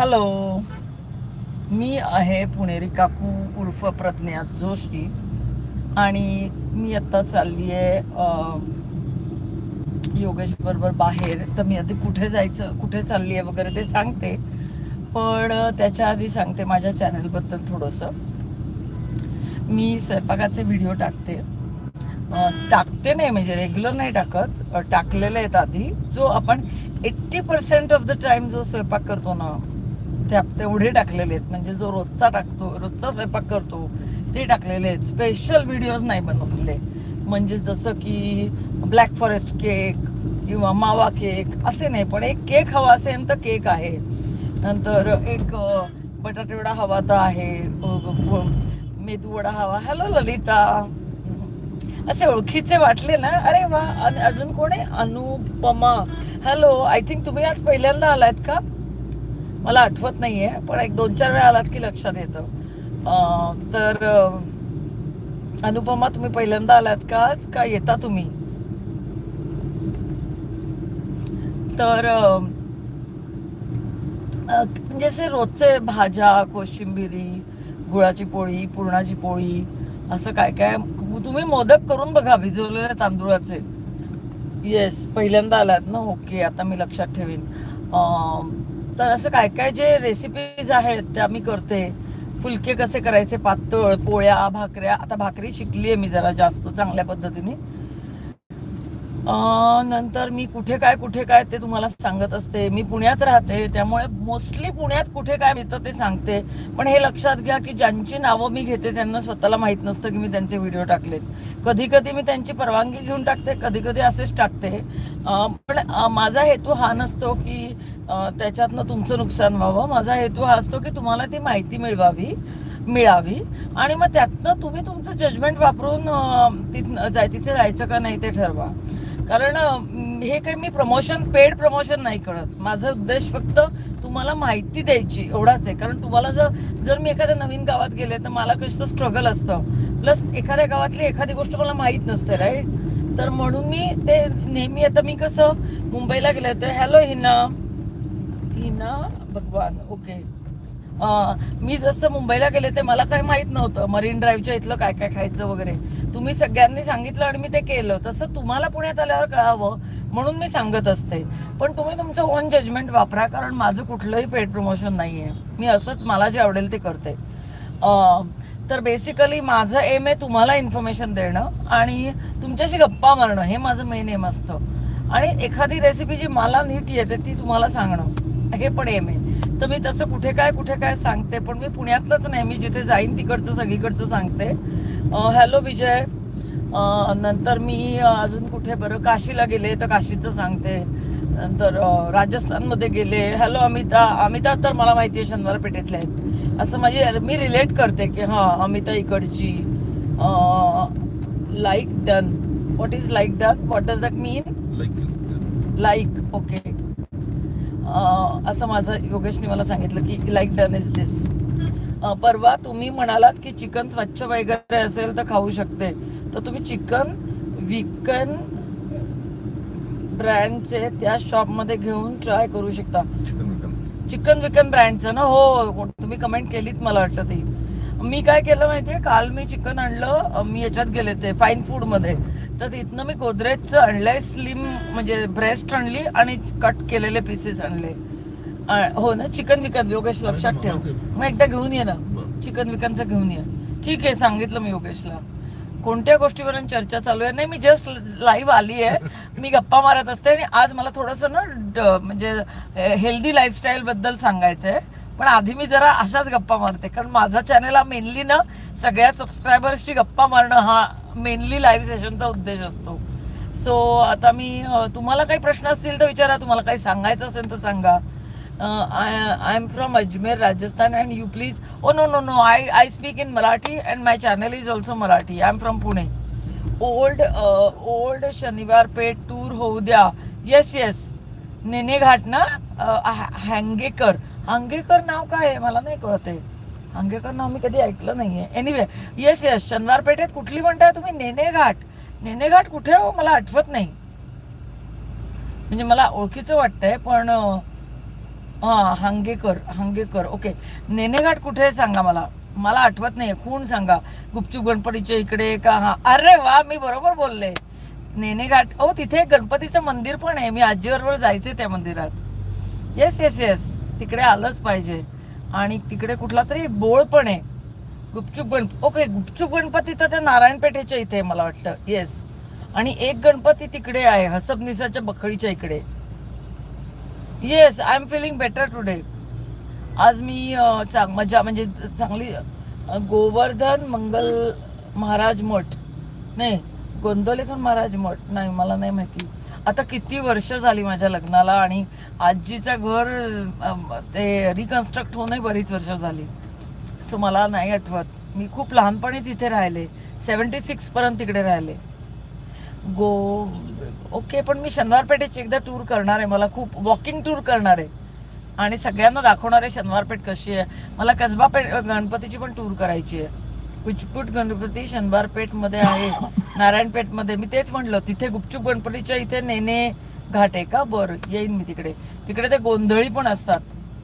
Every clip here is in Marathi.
हॅलो मी आहे पुणेरी काकू उर्फ प्रज्ञा जोशी आणि मी आत्ता चालली आहे योगेश बरोबर बाहेर. तर मी आधी कुठे जायचं कुठे चालली आहे वगैरे ते सांगते. पण त्याच्या आधी सांगते माझ्या चॅनलबद्दल थोडंसं. मी स्वयंपाकाचे व्हिडिओ टाकते. टाकते नाही म्हणजे रेग्युलर नाही टाकत. टाकलेले आहेत आधी. जो आपण eighty percent of the time जो स्वयंपाक करतो ना ते तेवढे टाकलेले आहेत. म्हणजे जो रोजचा टाकतो रोजचा स्वयंपाक करतो ते टाकलेले आहेत. स्पेशल व्हिडिओज नाही बनवलेले. म्हणजे जसं की ब्लॅक फॉरेस्ट केक किंवा मावा केक असे नाही पण एक केक हवा असेल तर केक आहे. नंतर एक बटाटेवडा हवा तर आहे. मेदूवडा हवा. हॅलो ललिता. असे ओळखीचे वाटले ना? अरे वा अन अजून कोण आहे? अनुपमा. हॅलो आय थिंक तुम्ही आज पहिल्यांदा आलायत का? मला आठवत नाहीये पण एक दोन चार वेळा आलात की लक्षात येतं. तर अनुपमा तुम्ही पहिल्यांदा आलात का? आज का येता तुम्ही? तर म्हणजे असे रोजचे भाज्या कोशिंबिरी गुळाची पोळी पुरणाची पोळी असं काय काय? तुम्ही मोदक करून बघा भिजवलेल्या तांदूळाचे. येस पहिल्यांदा आलात ना? ओके आता मी लक्षात ठेवीन. तर असं काय काय जे रेसिपीज आहेत त्या मी करते. फुलके कसे करायचे? पातळ पोळ्या भाकऱ्या. आता भाकरी शिकली आहे मी जरा जास्त चांगल्या पद्धतीने. नंतर मी कुठे काय कुठे काय ते तुम्हाला सांगत असते. मी पुण्यात राहते त्यामुळे मोस्टली पुण्यात कुठे काय मिळतं ते सांगते. पण हे लक्षात घ्या की ज्यांची नावं मी घेते त्यांना स्वतःला माहीत नसतं की मी त्यांचे व्हिडिओ टाकलेत. कधी कधी मी त्यांची परवानगी घेऊन टाकते कधी कधी असेच टाकते. पण माझा हेतू हा नसतो की त्याच्यातनं तुमचं नुकसान व्हावं. माझा हेतू हा असतो की तुम्हाला ती माहिती मिळवावी मिळावी. आणि मग त्यातनं तुम्ही तुमचं जजमेंट वापरून तिथं तिथनं जाय तिथे जायचं का नाही ते ठरवा. कारण हे काही मी प्रमोशन पेड प्रमोशन नाही करत. माझा उद्देश फक्त तुम्हाला माहिती द्यायची एवढाच आहे. कारण तुम्हाला जर जर मी एखाद्या नवीन गावात गेले तर मला कसं स्ट्रगल असतं. प्लस एखाद्या गावातली एखादी गोष्ट मला माहीत नसते राईट तर म्हणून मी ते नेहमी आता मी कसं मुंबईला गेले तर हॅलो हिना. हिना भगवान ओके मी जसं मुंबईला गेले ते मला काही माहीत नव्हतं. मरीन ड्राईव्हच्या इथलं काय काय खायचं वगैरे. तुम्ही सगळ्यांनी सांगितलं आणि मी ते केलं. तसं तुम्हाला पुण्यात आल्यावर कळावं म्हणून मी सांगत असते. पण तुम्ही तुमचं ओन जजमेंट वापरा कारण माझं कुठलंही पेड प्रमोशन नाही आहे मी असंच मला जे आवडेल ते करते. तर बेसिकली माझं एम आहे तुम्हाला इन्फॉर्मेशन देणं आणि तुमच्याशी गप्पा मारणं. हे माझं मेन एम असतं. आणि एखादी रेसिपी जी मला नीट येते ती तुम्हाला सांगणं. हे पण एम आहे. तर मी तसं कुठे काय कुठे काय सांगते पण मी पुण्यातलंच नाही. मी जिथे जाईन तिकडचं सगळीकडचं सांगते. हॅलो विजय. नंतर मी अजून कुठे बरं? काशीला गेले तर काशीचं सांगते. नंतर राजस्थानमध्ये गेले. हॅलो अमिता. अमिता तर मला माहिती आहे शनिवार पेठेतले आहेत. असं माझी मी रिलेट करते की हां अमिता इकडची. Like done what is like done what does that mean like okay असं माझं योगेशने मला सांगितलं की लाईक डन इज दिस परवा तुम्ही म्हणालात की चिकन स्वच्छ वगैरे असेल तर खाऊ शकते. तर तुम्ही चिकन विकन ब्रँडचे त्या शॉपमध्ये घेऊन ट्राय करू शकता. चिकन विकन चिकन विकन ब्रँडचं ना? हो तुम्ही कमेंट केलीत मला वाटतं ती. मी काय केलं माहितीये? काल मी चिकन आणलं मी याच्यात गेले ते फाईन फूडमध्ये. तर तिथनं मी गोदरेजचं आणलंय स्लिम म्हणजे ब्रेस्ट आणली आणि कट केलेले पीसेस आणले. हो ना चिकन विकन योगेश लक्षात ठेव. मग एकदा घेऊन ये ना. चिकन विकनचं घेऊन ये. ठीक आहे सांगितलं मी योगेशला. कोणत्या गोष्टीवरून चर्चा चालू आहे? नाही मी जस्ट लाईव्ह आली आहे मी गप्पा मारत असते आणि आज मला थोडंसं ना म्हणजे हेल्दी लाईफस्टाईल बद्दल सांगायचं आहे पण आधी मी जरा अशाच गप्पा मारते. कारण माझा चॅनल हा मेनली ना सगळ्या सबस्क्रायबर्सची गप्पा मारणं हा मेनली लाईव्ह सेशनचा उद्देश असतो. सो आता मी तुम्हाला काही प्रश्न असतील तर विचारा तुम्हाला काही सांगायचं असेल तर सांगा. I am from Ajmer Rajasthan and you please oh no no no I I speak in Marathi and my channel is also Marathi. I am from Pune old old Shaniwar Peth tour होऊ द्या. येस येस नेने घाट ना हँगेकर. हांगेकर नाव काय आहे? मला नाही कळत आहे हांगेकर नाव मी कधी ऐकलं नाहीये. एनिवे येस येस शनिवार पेठेत कुठली म्हणताय तुम्ही नेने घाट नेने घाट कुठे हो? मला आठवत नाही. म्हणजे मला ओळखीचं वाटतंय पण अ, हा हांगेकर हांगेकर. ओके नेनेघाट कुठे आहे सांगा मला. मला आठवत नाही खूण सांगा? गुपचूप गणपतीच्या इकडे का? हा. अरे वा मी बरोबर बोलले. नेनेघाट अहो तिथे गणपतीचं मंदिर पण आहे. मी आजीबरोबर जायचे त्या मंदिरात. येस येस येस तिकडे आलंच पाहिजे. आणि तिकडे कुठला तरी बोळ पण आहे. गुपचूप गणप ओके गुपचूप गणपती तर त्या नारायणपेठेच्या इथे आहे मला वाटतं. येस आणि एक गणपती तिकडे आहे हसबनिसाच्या बखळीच्या इकडे. Yes I am feeling better today आज मी चांग मजा म्हणजे चांगली गोवर्धन मंगल महाराज मठ. नाही गोंदवलेकर महाराज मठ. नाही मला नाही माहिती. आता किती वर्ष झाली माझ्या लग्नाला आणि आजीचं घर ते रिकन्स्ट्रक्ट होऊनही बरीच वर्ष झाली. सो मला नाही आठवत. मी खूप लहानपणी तिथे राहिले. सेवन्टी सिक्सपर्यंत तिकडे राहिले. गो ओके पण मी शनिवार पेठेची एकदा टूर करणार आहे. मला खूप वॉकिंग टूर करणार आहे. आणि सगळ्यांना दाखवणार आहे शनिवार पेठ कशी आहे. मला कसबा पेठ गणपतीची पण टूर करायची आहे. कुचपुट गणपती शनिवार पेठमध्ये आहे. नारायणपेठमध्ये मी तेच म्हटलं तिथे गुपचूप गणपतीच्या इथे नेने घाट आहे का? बरं येईन मी तिकडे. तिकडे ते गोंधळी पण असतात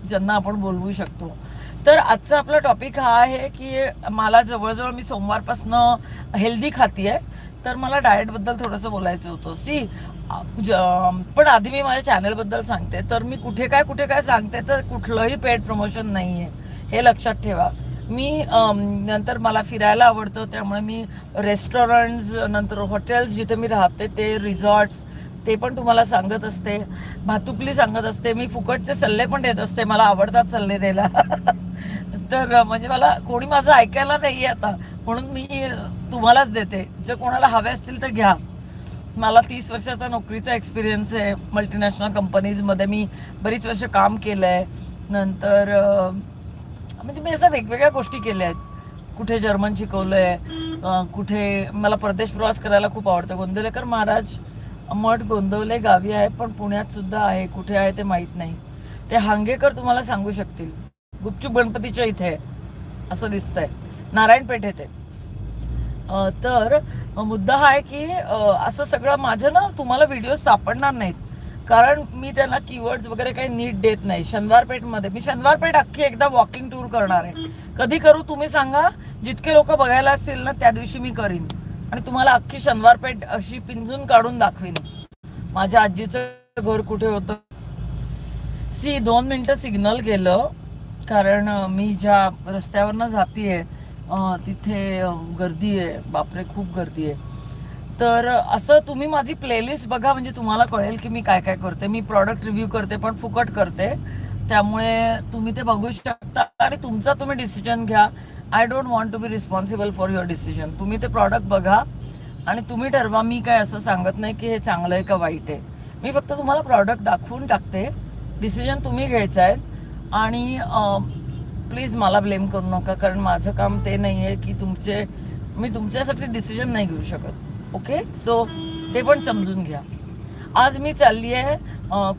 ज्यांना आपण बोलवू शकतो. तर आजचा आपला टॉपिक हा आहे की मला जवळजवळ मी सोमवारपासनं हेल्दी खाती आहे तर मला डाएटबद्दल थोडंसं बोलायचं होतं. सी पण आधी मी माझ्या चॅनलबद्दल सांगते. तर मी कुठे काय कुठे काय सांगते तर कुठलंही पेड प्रमोशन नाही आहे हे लक्षात ठेवा. मी नंतर मला फिरायला आवडतं त्यामुळे मी रेस्टॉरंट्स नंतर हॉटेल्स जिथे मी राहते ते रिझॉर्ट्स ते पण तुम्हाला सांगत असते. भातुकली सांगत असते. मी फुकटचे सल्ले पण देत असते. मला आवडतात सल्ले द्यायला. तर म्हणजे मला कोणी माझं ऐकायला नाही आता. म्हणून मी तुम्हालाच देते. जर कोणाला हवे असतील तर घ्या. मला तीस वर्षाचा नोकरीचा एक्सपिरियन्स आहे. मल्टीनॅशनल कंपनीजमध्ये मी बरीच वर्ष काम केलं आहे नंतर म्हणजे मी असं वेगवेगळ्या गोष्टी केल्या आहेत. कुठे जर्मन शिकवलं आहे कुठे मला परदेश प्रवास करायला खूप आवडतं. गोंदवलेकर महाराज मठ गोंदवले गावी आहे पण पुण्यात सुद्धा आहे. कुठे आहे ते माहीत नाही. ते हांगेकर तुम्हाला सांगू शकतील. गुपचूप गणपतीच्या इथे आहे. असं दिसतंय. नारायण पेठ आहे तर मुद्दा हा आहे की असं सगळं माझं ना तुम्हाला व्हिडिओ सापडणार नाहीत. कारण मी त्यांना कीवर्ड्स वगैरे काही नीट देत नाही. शनिवार पेठमध्ये मी शनिवार पेठ अख्खी एकदा वॉकिंग टूर करणार आहे. कधी करू तुम्ही सांगा. जितके लोक बघायला असतील ना त्या दिवशी मी करीन. आणि तुम्हाला अख्खी शनिवार पेठ अशी पिंजून काढून दाखवीन. माझ्या आजीचं घर कुठे होतं? सी दोन मिनटं सिग्नल गेलं कारण मी ज्या रस्त्यावरनं जातीये तिथे गर्दी आहे बापरे खूप गर्दी आहे तर असं तुम्ही माझी प्लेलिस्ट बघा म्हणजे तुम्हाला कळेल की मी काय काय करते. मी प्रॉडक्ट रिव्ह्यू करते पण फुकट करते. त्यामुळे तुम्ही ते बघू शकता आणि तुमचा तुम्ही डिसिजन घ्या. I don't want to be responsible for your decision तुम्ही ते प्रॉडक्ट बघा आणि तुम्ही ठरवा मी काय असं सांगत नाही की हे चांगलं आहे का वाईट आहे. मी फक्त तुम्हाला प्रॉडक्ट दाखवून टाकते. डिसिजन तुम्ही घ्यायचं आहे. आणि प्लीज मला ब्लेम करू नका कारण माझं काम ते नाही आहे की तुमचे मी तुमच्यासाठी डिसिजन नाही घेऊ शकत. ओके? सो ते पण समजून घ्या. आज मी चालली आहे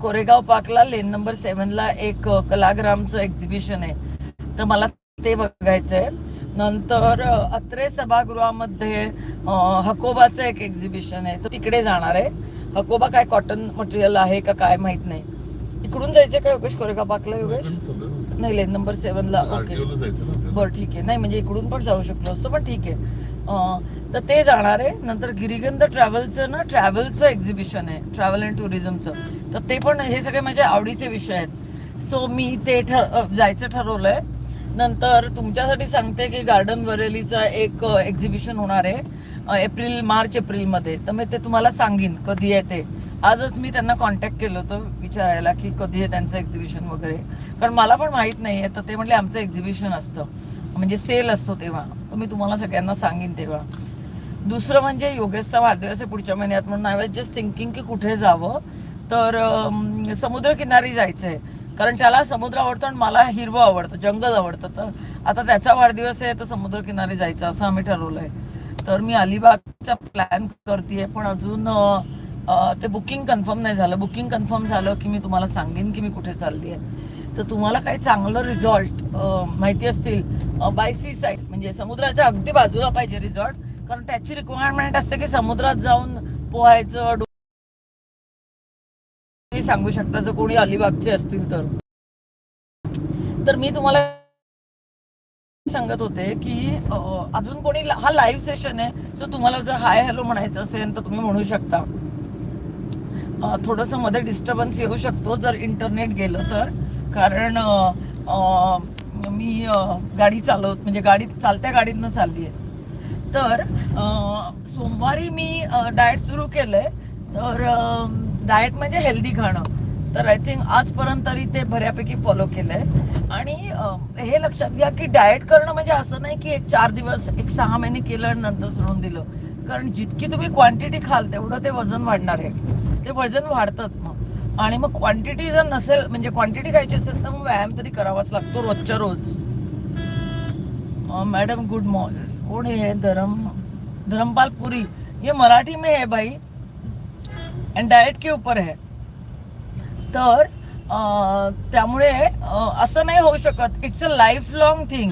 कोरेगाव पार्कला. लेन नंबर सेवनला एक कलाग्रामचं एक्झिबिशन आहे. तर मला ते बघायचं आहे नंतर अत्रे सभागृहामध्ये हकोबाचं एक एक्झिबिशन आहे. तर तिकडे जाणार आहे. हकोबा काय कॉटन मटेरियल आहे का काय माहीत नाही. इकडून जायचं का योगेश? कोरेगाव पार्कला योगेश? नाही लेन नंबर सेवनला ओके. बरं ठीक आहे. नाही म्हणजे इकडून पण जाऊ शकलो असतो पण ठीक आहे. तर ते जाणार आहे. नंतर गिरिगंध ट्रॅव्हलचं ना ट्रॅव्हलचं एक्झिबिशन आहे. ट्रॅव्हल अँड टुरिझमचं तर ते पण हे सगळे माझे आवडीचे विषय आहेत. सो मी ते ठर जायचं जायचं ठरवलंय. नंतर तुमच्यासाठी सांगते की गार्डन वरेलीचा एक एक्झिबिशन होणार आहे एप्रिल मार्च एप्रिलमध्ये. तर मी ते तुम्हाला सांगेन कधी आहे ते. आजच मी त्यांना कॉन्टॅक्ट केलं होतं विचारायला की कधी आहे त्यांचं एक्झिबिशन वगैरे. कारण मला पण माहीत नाही आहे तर ते म्हटले आमचं एक्झिबिशन असतं. म्हणजे सेल असतो तेव्हा. तर मी तुम्हाला सगळ्यांना सांगेन तेव्हा. दुसरं म्हणजे योगेशचा वाढदिवस आहे पुढच्या महिन्यात म्हणून आय वॉज जस्ट थिंकिंग की कुठे जावं. तर समुद्रकिनारी जायचं आहे कारण त्याला समुद्र आवडतो आणि मला हिरवं आवडतं जंगल आवडतं. तर आता त्याचा वाढदिवस आहे तर समुद्रकिनारी जायचं असं आम्ही ठरवलं आहे तर मी अलिबागचा प्लॅन करते पण अजून ते बुकिंग कन्फर्म नाही झालं. बुकिंग कन्फर्म झालं की मी तुम्हाला सांगेन की मी कुठे चालली आहे तर तुम्हाला काही चांगलं रिझॉर्ट माहिती असतील बाय सी साईड म्हणजे समुद्राच्या अगदी बाजूला पाहिजे रिझॉर्ट कारण त्याची रिक्वायरमेंट असते की समुद्रात जाऊन पोहायचं सांगू शकता जर कोणी अलिबागचे असतील तर. तर मी तुम्हाला सांगत होते की अजून कोणी हा लाईव्ह सेशन आहे सो तुम्हाला जर हाय हॅलो म्हणायचं असेल तर तुम्ही म्हणू शकता. थोडंसं मध्ये डिस्टर्बन्स येऊ शकतो जर इंटरनेट गेलं तर. कारण मी गाडी चालवत म्हणजे गाडी चालत्या गाडीतनं चालली आहे. तर सोमवारी मी डाएट सुरू केलंय. तर डाएट म्हणजे हेल्दी खाणं. तर आय थिंक आजपर्यंत तरी ते बऱ्यापैकी फॉलो केलंय. आणि हे लक्षात घ्या की डाएट करणं म्हणजे असं नाही की एक चार दिवस एक सहा महिने केलं आणि नंतर सोडून दिलं. कारण जितकी तुम्ही क्वांटिटी खाल तेवढं ते वजन वाढणार आहे. ते वजन वाढतंच मग. आणि मग क्वांटिटी जर नसेल म्हणजे क्वांटिटी खायची असेल तर मग व्यायाम तरी करावाच लागतो रोजच्या रोज. मॅडम गुड मॉर्निंग कौन है धर्म धर्मपाल पुरी? ये मराठी में है भाई एंड डाएट के ऊपर है तर त्यामुळे असं नाही होऊ शकत. It's a life long thing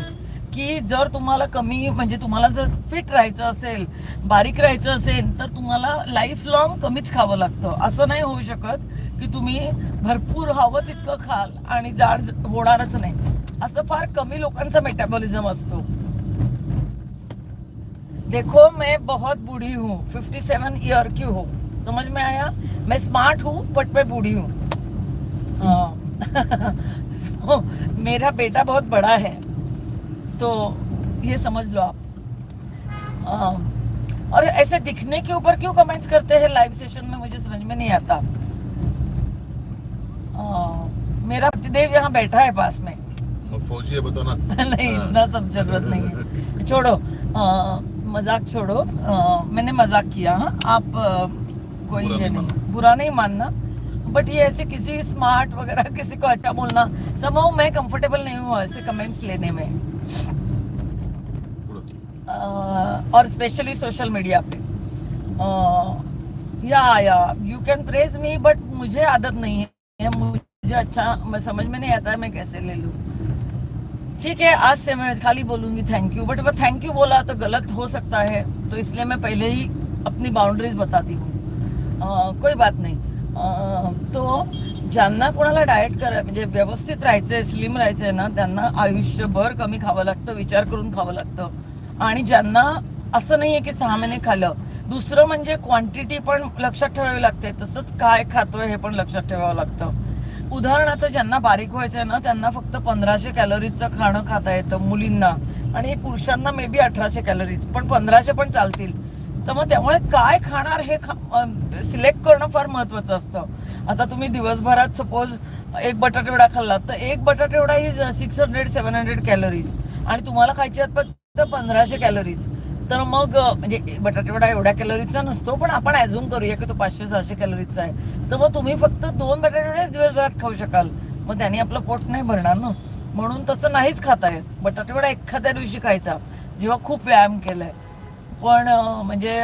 की जर तुम्हाला कमी म्हणजे तुम्हाला जर फिट राहायचं असेल बारीक राहायचं असेल तर तुम्हाला लाईफ लॉंग कमीच खावं लागतं. असं नाही होऊ शकत. की तुम्ही भरपूर हवं तितकं खाल आणि जाड होणारच नाही. असं फार कमी लोकांचा मेटाबॉलिझम असतो. देखो मैं बहुत बूढ़ी हूँ. 57 ईयर की हूँ. समझ में आया? मैं स्मार्ट हूँ बट मैं बूढ़ी हूँ. मेरा बेटा बहुत बड़ा है. तो ये समझ लो आप. और ऐसे दिखने के ऊपर क्यों कमेंट्स करते हैं? लाइव सेशन में मुझे समझ में नहीं आता. मेरा पतिदेव यहाँ बैठा है पास में। अब फौजी है बता ना नहीं इतना सब ज़रूरत नहीं है। छोड़ो मज़ाक छोड़ो। अ, मैंने मज़ाक किया हाँ। आप अ, कोई बुरा ये नहीं बुरा नहीं मानना। बट ये ऐसे किसी स्मार्ट वगैरह किसी को अच्छा बोलना समझो मैं कंफर्टेबल नहीं हूँ ऐसे कमेंट्स लेने में. अ, और स्पेशली सोशल मीडिया पे। अ, yeah yeah you can praise me but मुझे आदत नहीं है। मुझे अच्छा मैं समझ में नहीं आता है मैं कैसे ले लूँ। ठीक है आज से मैं खाली बोलूँगी थैंक यू बट वो थैंक यू बोला तो गलत हो सकता है तो इसलिए मैं पहले ही अपनी बाउंड्रीज बताती हूँ। कोई बात नाही। तो ज्यांना कोणाला डाएट करा म्हणजे व्यवस्थित राहायचंय स्लिम राहायचंय ना त्यांना आयुष्यभर कमी खावं लागतं विचार करून खावं लागतं. आणि ज्यांना असं नाही आहे की सहा महिने खाल्लं दुसरं म्हणजे क्वांटिटी पण लक्षात ठेवावी लागते तसंच काय खातोय हे पण लक्षात ठेवावं लागतं. उदाहरणार्थ ज्यांना बारीक व्हायचंय ना त्यांना फक्त पंधराशे कॅलरीजचं खाणं खाता येतं मुलींना. आणि पुरुषांना मे बी अठराशे कॅलरीज पण पंधराशे पण चालतील. तर मग त्यामुळे काय खाणार हे खा सिलेक्ट करणं फार महत्वाचं असतं. आता तुम्ही दिवसभरात सपोज एक बटाटेवडा खाल्ला तर एक बटाटेवडा ही six hundred seven hundred calories आणि तुम्हाला खायची आहेत फक्त पंधराशे कॅलरीज तर मग म्हणजे बटाटे वडा एवढ्या कॅलरीचा नसतो पण आपण अजून करूया की तो पाचशे सहाशे कॅलरीचा आहे. तर मग तुम्ही फक्त दोन बटाटे दिवसभरात खाऊ शकाल. मग त्याने आपलं पोट नाही भरणार ना. म्हणून तसं नाहीच खाता येत बटाटेवडा एखाद्या दिवशी खायचा जेव्हा खूप व्यायाम केलाय. पण म्हणजे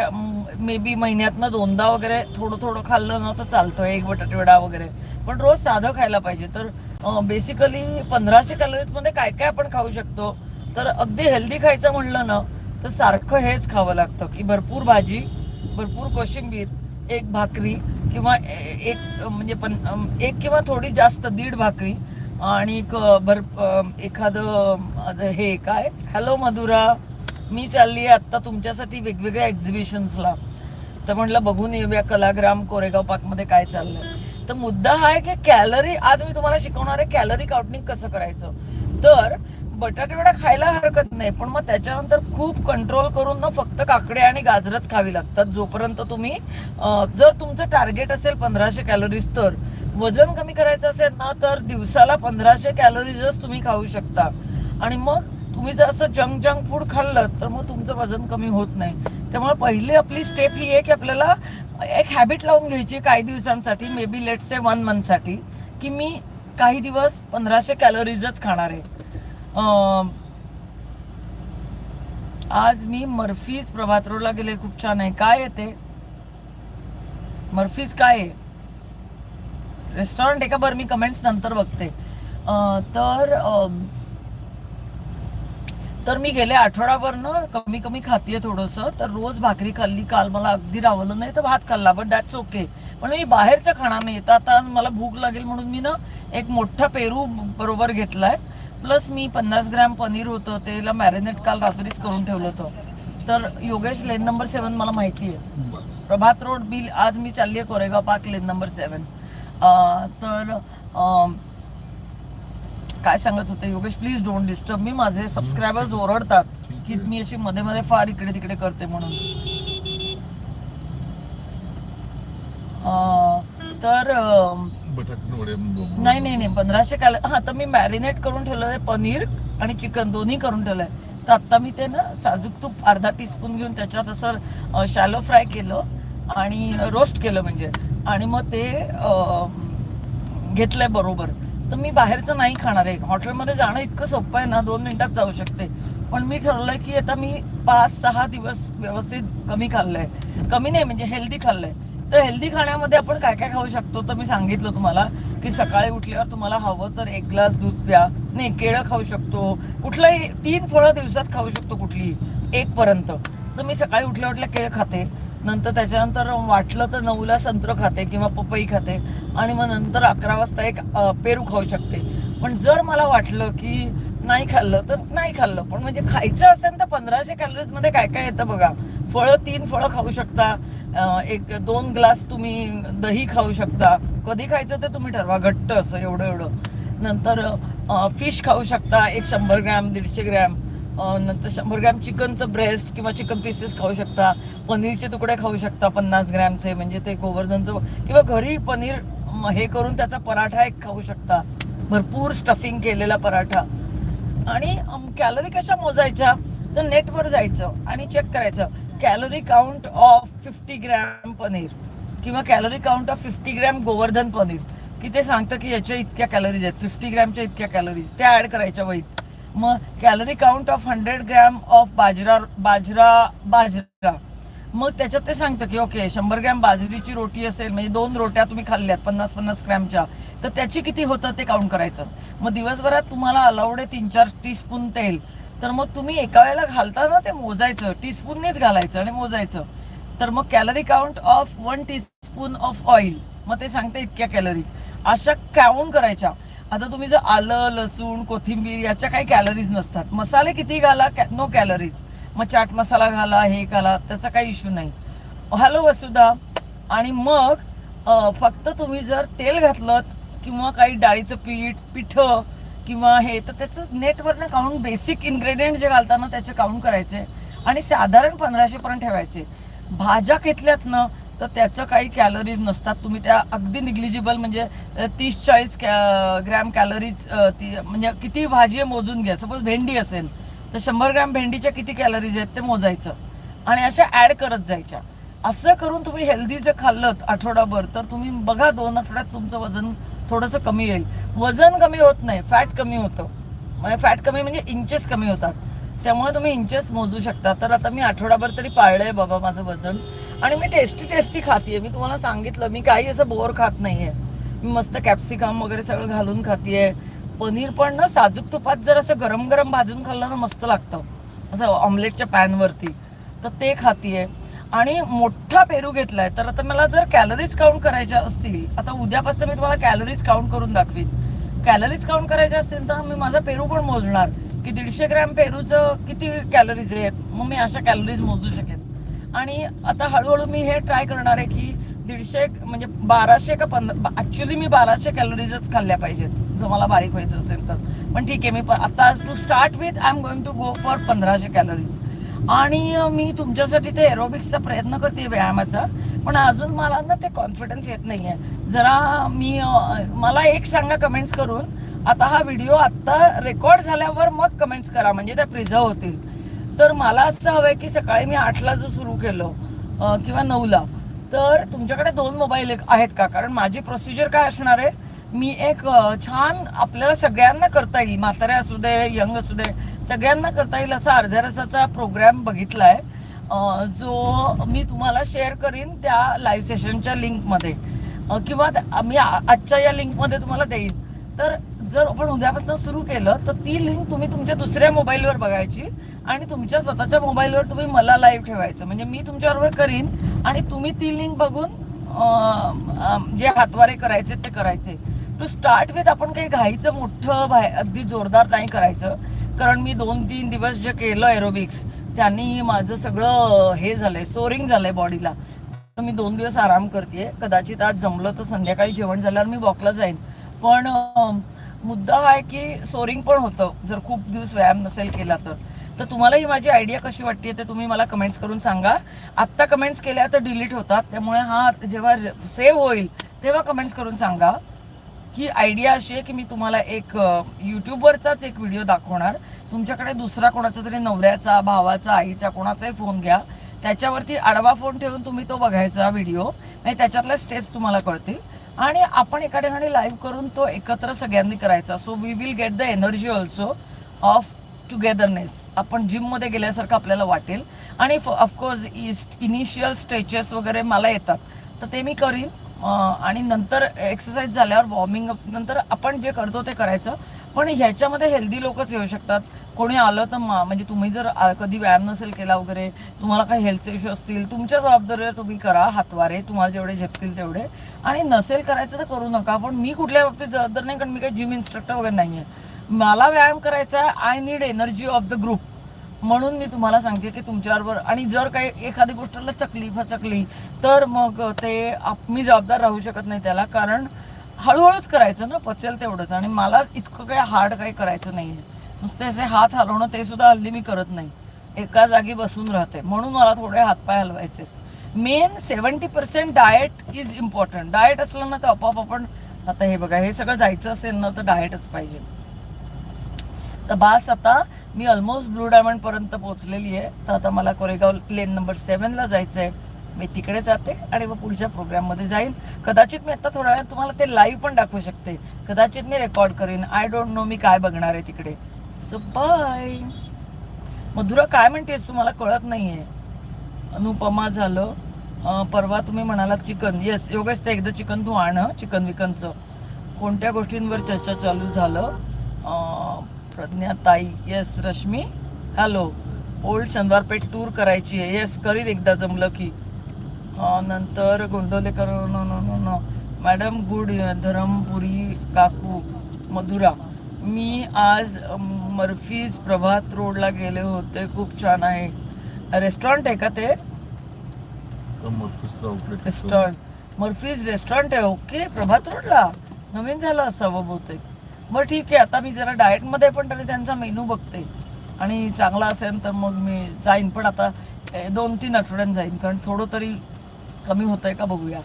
मे बी महिन्यातनं दोनदा वगैरे थोडं थोडं खाल्लं ना तर चालतं एक बटाटेवडा वगैरे. पण रोज साधं खायला पाहिजे. तर बेसिकली पंधराशे कॅलरीजमध्ये काय काय आपण खाऊ शकतो? तर अगदी हेल्दी खायचं म्हणलं ना तर सारखं हेच खावं लागतं की भरपूर भाजी भरपूर कोशिंबीर एक भाकरी किंवा एक म्हणजे पण एक किंवा थोडी जास्त दीड भाकरी आणि भर एखादं हे काय? हॅलो मधुरा. मी चालली आहे आत्ता तुमच्यासाठी वेगवेगळ्या एक्झिबिशन्सला तर म्हटलं बघून येऊया कलाग्राम कोरेगाव पार्कमध्ये काय चाललंय. तर मुद्दा हा आहे की कॅलरी आज मी तुम्हाला शिकवणार आहे कॅलरी काउंटिंग कसं करायचं. तर बटाटे वडा खायला हरकत नाही पण मग त्याच्यानंतर खूप कंट्रोल करून ना फक्त काकडे आणि गाजरच खावी लागतात. जोपर्यंत तुम्ही जर तुमचं टार्गेट असेल पंधराशे कॅलरीज तर वजन कमी करायचं असेल ना तर दिवसाला पंधराशे कॅलरीजच तुम्ही खाऊ शकता. आणि मग तुम्ही जर असं जंक जंक फूड खाल्लं तर मग तुमचं वजन कमी होत नाही. त्यामुळे पहिली आपली स्टेप ही आहे की आपल्याला एक हॅबिट लावून घ्यायची काही दिवसांसाठी may be late say one मंथसाठी की मी काही दिवस पंधराशे कॅलरीजच खाणार आहे. आज मी मर्फीज प्रभात रोडला गेले खूप छान आहे. काय आहे ते? मर्फीज काय आहे? रेस्टॉरंट आहे का? बरं मी कमेंट्स नंतर बघते. तर तर मी गेले आठवडाभर ना कमी कमी खातीये थोडंसं. तर रोज भाकरी खाल्ली काल मला अगदी रावलं नाही तर भात खाल्ला बट दॅट्स ओके पण मी बाहेरचं खाणार नाही तर आता मला भूक लागेल म्हणून मी ना एक मोठा पेरू बरोबर घेतलाय. प्लस मी पन्नास ग्रॅम पनीर होतं त्याला मॅरिनेट काल रात्रीच करून ठेवलं होतं. तर योगेश लेन नंबर सेवन मला माहिती आहे. प्रभात रोड बिल आज मी चालली आहे Koregaon park lane number seven तर काय सांगत होते Yogesh please don't disturb me माझे सबस्क्रायबर्स ओरडतात की मी अशी मध्ये मध्ये फार इकडे तिकडे करते म्हणून. तर बटाटे वडे नाही नाही नाही पंधराशे काल हा तर मी मॅरिनेट करून ठेवलं आहे पनीर आणि चिकन दोन्ही करून ठेवलंय. तर आत्ता मी ते ना साजूक तूप अर्धा टीस्पून घेऊन त्याच्यात असं शॅलो फ्राय केलं आणि रोस्ट केलं म्हणजे. आणि मग ते घेतलंय बरोबर. तर मी बाहेरचं नाही खाणार आहे. हॉटेलमध्ये जाणं इतकं सोपं आहे ना दोन मिनिटात जाऊ शकते. पण मी ठरवलंय की आता मी पाच सहा दिवस व्यवस्थित कमी खाल्लंय. कमी नाही म्हणजे हेल्दी खाल्लंय. तर हेल्दी खाण्यामध्ये आपण काय काय खाऊ शकतो तर मी सांगितलं तुम्हाला की सकाळी उठल्यावर तुम्हाला हवं तर एक ग्लास दूध प्या. नाही केळं खाऊ शकतो. कुठलंही तीन फळं दिवसात खाऊ शकतो कुठली एक पर्यंत. तर मी सकाळी उठल्या उठल्या केळं खाते. नंतर त्याच्यानंतर वाटलं तर नऊला संत्र खाते किंवा पपई खाते. आणि मग नंतर अकरा वाजता एक पेरू खाऊ शकते. पण जर मला वाटलं की नाही खाल्लं तर नाही खाल्लं. पण म्हणजे खायचं असेल तर पंधराशे कॅलरीजमध्ये काय काय येतं बघा. फळं तीन फळं खाऊ शकता. एक दोन ग्लास तुम्ही दही खाऊ शकता. कधी खायचं ते तुम्ही ठरवा. घट्ट असं एवढं एवढं. नंतर फिश खाऊ शकता. एक शंभर ग्रॅम दीडशे ग्रॅम. नंतर शंभर ग्रॅम चिकनचं ब्रेस्ट किंवा चिकन पीसेस खाऊ शकता. पनीरचे तुकडे खाऊ शकता पन्नास ग्रॅमचे. म्हणजे ते गोवर्धनचं किंवा घरी पनीर हे करून त्याचा पराठा एक खाऊ शकता. भरपूर स्टफिंग केलेला पराठा. आणि कॅलरी कशा मोजायच्या? तर नेटवर जायचं आणि चेक करायचं. Calorie count of fifty gram paneer किंवा calorie count of fifty gram Govardhan paneer. की ते सांगतं की याच्या इतक्या कॅलरीज आहेत. फिफ्टी ग्रॅमच्या इतक्या कॅलरीज त्या ॲड करायच्या वहीत. मग calorie count of hundred gram of bajra bajra bajra. मग त्याच्यात ते सांगतं की ओके शंभर ग्रॅम बाजरीची रोटी असेल म्हणजे दोन रोट्या तुम्ही खाल्ल्यात पन्नास पन्नास ग्रॅमच्या तर त्याची किती होतं ते काउंट करायचं. मग दिवसभरात तुम्हाला अलाउड आहे तीन चार टीस्पून तेल. तर मग तुम्ही एका वेळेला घालताना ते मोजायचं टीस्पूननेच घालायचं आणि मोजायचं. तर मग calorie count of one teaspoon of oil मग ते सांगते इतक्या कॅलरीज अशा काउंट करायच्या. आता तुम्ही जर आलं लसूण कोथिंबीर याच्या काही कॅलरीज नसतात. मसाले किती घाला नो कॅलरीज मग चाट मसाला घाला हे घाला त्याचा काही इश्यू नाही. हॅलो वसुधा. आणि मग फक्त तुम्ही जर तेल घातलं किंवा काही डाळीचं पीठ पिठं किंवा हे तर त्याचं नेटवरनं काउंट बेसिक इन्ग्रेडियंट जे घालताना त्याचे काउंट करायचे आणि साधारण पंधराशेपर्यंत ठेवायचे. भाज्या घेतल्यात ना तर त्याचं काही कॅलरीज नसतात. तुम्ही त्या अगदी निग्लिजिबल म्हणजे तीस चाळीस कॅ ग्रॅम कॅलरीज ती म्हणजे किती भाजी आहे मोजून घ्या. सपोज भेंडी असेल. तर शंभर ग्रॅम भेंडीच्या किती कॅलरीज आहेत ते मोजायचं. आणि अशा ॲड करत जायच्या. असं करून तुम्ही हेल्दी जर खाल्लं आठवडाभर तर तुम्ही बघा दोन आठवड्यात तुमचं वजन थोडंसं कमी येईल. वजन कमी होत नाही फॅट कमी होतं. म्हणजे फॅट कमी म्हणजे इंचेस कमी होतात. त्यामुळे तुम्ही इंचेस मोजू शकता. तर आता मी आठवडाभर तरी पाळलं आहे बाबा माझं वजन. आणि मी टेस्टी टेस्टी खाते मी तुम्हाला सांगितलं मी काही असं बोर खात नाही आहे मी मस्त कॅप्सिकम वगैरे सगळं घालून खाते आहे पनीर पण ना साजूक तुपात जर असं गरम गरम भाजून खाल्लं ना मस्त लागतं. असं ऑमलेटच्या पॅनवरती तर ते खातीये. आणि मोठा पेरू घेतलाय. तर आता मला जर कॅलरीज काउंट करायच्या असतील आता उद्यापासून मी तुम्हाला कॅलरीज काउंट करून दाखवीन. कॅलरीज काउंट करायच्या असतील तर मी माझा पेरू पण मोजणार. की दीडशे ग्रॅम पेरूचं किती कॅलरीज आहेत? मग मी अशा कॅलरीज मोजू शकेन. आणि आता हळूहळू मी हे ट्राय करणार आहे की दीडशे म्हणजे बाराशे का पंधरा ऍक्च्युली मी बाराशे कॅलरीजच खाल्ल्या पाहिजेत. जर मला बारीक व्हायचं असेल तर. पण ठीक आहे मी आता to start with I am going to go for पंधराशे कॅलरीज आणि मी तुमच्यासाठी ते एरोबिक्सचा प्रयत्न करते व्यायामाचा पण अजून मला ना ते कॉन्फिडन्स येत नाही आहे जरा मी मला एक सांगा कमेंट्स करून. आता हा व्हिडिओ आत्ता रेकॉर्ड झाल्यावर मग कमेंट्स करा म्हणजे त्या प्रिझर्व होतील. तर मला असं हवं आहे की सकाळी मी आठला जर सुरू केलं किंवा नऊला तर तुमच्याकडे दोन मोबाईल आहेत का? कारण माझी प्रोसिजर काय असणार आहे? मी एक छान आपल्याला सगळ्यांना करता येईल. म्हाताऱ्या असू दे यंग असू दे सगळ्यांना करता येईल असा अर्ध्या रसाचा प्रोग्राम बघितलाय. आहे जो मी तुम्हाला शेअर करीन त्या लाईव्ह सेशनच्या लिंकमध्ये किंवा त्या- मी आ- आजच्या या लिंकमध्ये तुम्हाला देईन. तर जर आपण उद्यापासून सुरू केलं तर ती लिंक तुम्ही तुमच्या दुसऱ्या मोबाईलवर बघायची आणि तुमच्या स्वतःच्या मोबाईलवर तुम्ही मला लाईव्ह ठेवायचं. म्हणजे मी तुमच्याबरोबर करीन आणि तुम्ही ती लिंक बघून जे हातवारे करायचे ते करायचे. टू स्टार्ट विथ आपण काही घाईचं मोठं बाहेर अगदी जोरदार नाही करायचं. कारण मी दोन तीन दिवस जे केलं एरोबिक्स त्यांनी माझं सगळं हे झालंय सोरिंग झालंय बॉडीला तर मी दोन दिवस आराम करते कदाचित आज जमलं तर संध्याकाळी जेवण झाल्यावर मी वॉकला जाईन. पण मुद्दा हा आहे की सोरिंग पण होतं. जर खूप दिवस व्यायाम नसेल केला तर. तर तुम्हाला ही माझी आयडिया कशी वाटते ते तुम्ही मला कमेंट्स करून सांगा. आत्ता कमेंट्स केल्या तर डिलीट होतात. त्यामुळे हा जेव्हा सेव्ह होईल तेव्हा कमेंट्स करून सांगा. की आयडिया अशी आहे की मी तुम्हाला एक अ, यूट्यूबवरचाच एक व्हिडिओ दाखवणार. तुमच्याकडे दुसरा कोणाचा तरी नवऱ्याचा भावाचा आईचा कोणाचाही फोन घ्या. त्याच्यावरती आडवा फोन ठेवून तुम्ही तो बघायचा व्हिडिओ म्हणजे त्याच्यातल्या स्टेप्स तुम्हाला कळतील. आणि आपण एका ठिकाणी लाईव्ह करून तो एकत्र सगळ्यांनी करायचा. So we will get the energy also of togetherness आपण जिममध्ये गेल्यासारखं आपल्याला वाटेल. आणि ऑफकोर्स इनिशियल स्ट्रेचेस वगैरे मला येतात. तर ते मी करीन. आणि नंतर एक्सरसाइज झाल्यावर वॉर्मिंग अप नंतर आपण जे करतो ते करायचं. पण ह्याच्यामध्ये हेल्दी लोकच येऊ शकतात. कोणी आलं तर मा- म्हणजे तुम्ही जर कधी व्यायाम नसेल केला वगैरे तुम्हाला काही हेल्थ इश्यू असतील तुमच्या जबाबदारीवर तुम्ही करा हातवारे तुम्हाला जेवढे झेपतील तेवढे. आणि नसेल करायचं तर करू नका पण मी कुठल्या बाबतीत जबाबदार नाही कारण मी काही जिम इन्स्ट्रक्टर वगैरे नाही आहे मला व्यायाम करायचा आहे I need energy of the group म्हणून मी तुम्हाला सांगते की तुमच्याबरोबर आणि जर काही एखादी गोष्ट चकली फचकली तर मग ते आप- मी जबाबदार राहू शकत नाही त्याला कारण हळूहळूच करायचं ना पचेल तेवढंच. आणि मला इतकं काही हार्ड काही करायचं नाही आहे नुसते असे हात हलवणं ते सुद्धा हल्ली मी करत नाही. एका जागी बसून राहते. म्हणून मला थोडे हातपाय हलवायचे. Main seventy percent diet is important. Diet असलं ना तर आपोआप आपण आता हे बघा हे सगळं जायचं असेल ना तर डाएटच पाहिजे. तर बास आता मी ऑलमोस्ट ब्लू डायमंड पर्यंत पोहोचलेली आहे. तर आता मला कोरेगाव लेन नंबर सेव्हनला जायचं आहे मी तिकडे जाते आणि मग पुढच्या प्रोग्राममध्ये जाईन. कदाचित मी आता थोड्या वेळात तुम्हाला ते लाईव्ह पण दाखवू शकते. कदाचित मी रेकॉर्ड करेन. आय डोंट नो मी काय बघणार आहे तिकडे. सो बाय मधुरा काय म्हणतेस तुम्हाला? कळत नाहीये. अनुपमा झालं. परवा तुम्ही म्हणालात चिकन. येस योगेश ते एकदा चिकन तू आण चिकन विकनचं. कोणत्या गोष्टींवर चर्चा चालू झालं? अं, Pragya Tai yes Rashmi. Hello old Shaniwarpeth tour करायची आहे. येस करीत एकदा जमलं की. नंतर Gondavlekar no no no no madam good Dharampuri काकू मधुरा. मी आज मर्फीज प्रभात रोडला गेले होते. खूप छान आहे. रेस्टॉरंट आहे का ते? रेस्टॉरंट मर्फीज रेस्टॉरंट आहे. ओके प्रभात रोडला. नवीन झालं असावं बहुतेक. बरं ठीक आहे आता मी जरा डाएटमध्ये पण तरी त्यांचा मेनू बघते. आणि चांगला असेल तर मग मी जाईन पण आता ए, दोन तीन आठवड्यात जाईन कारण थोडं तरी कमी होतंय का बघूया.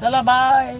चला बाय